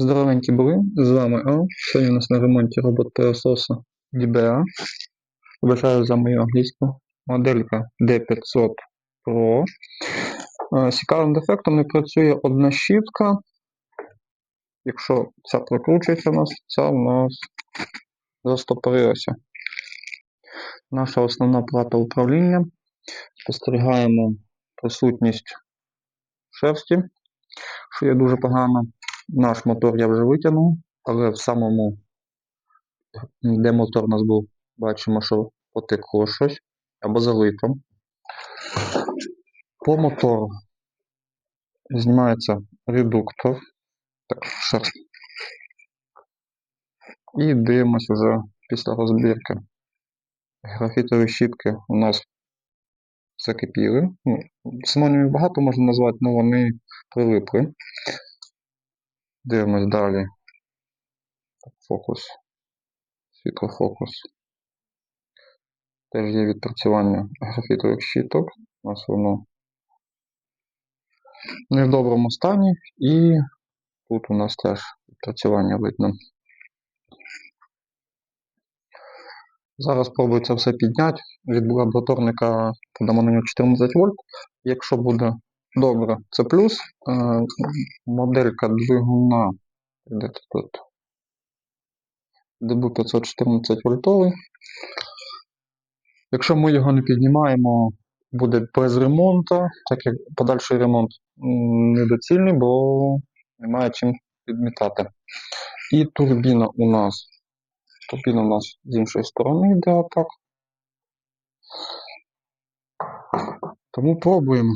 Здоровенькі були, з вами А. Сьогодні у нас на ремонті робот пилососа DBA. Вважаю за мою англійську. Моделька D500 Pro. Е, З цікавим дефектом не працює одна щітка. Якщо ця прокручується у нас, ця у нас застопорилася. Наша основна плата управління. Спостерігаємо присутність шерсті, що є дуже погано. Наш мотор я вже витягнув, але в самому, де мотор у нас був, бачимо, що потекло щось або залито. По мотору знімається редуктор. Так. І дивимось вже після розбірки. Графітові щітки у нас закипіли. Ну, Синонімів багато можна назвати, але вони прилипли. Дивимось далі. Фокус. Світлофокус. Теж є відпрацювання графітових щиток. У нас воно не в доброму стані. І тут у нас теж відпрацювання видно. Зараз спробую це все підняти. Від лабораторника подамо на нього 14 вольт. Якщо буде добре, це плюс. Е, Моделька двигуна. Де тут? ДБ 514 вольтовий. Якщо ми його не піднімаємо, буде без ремонту, так як подальший ремонт недоцільний, бо немає чим підмітати. І турбіна у нас. Турбіна у нас з іншої сторони йде отак. Тому пробуємо.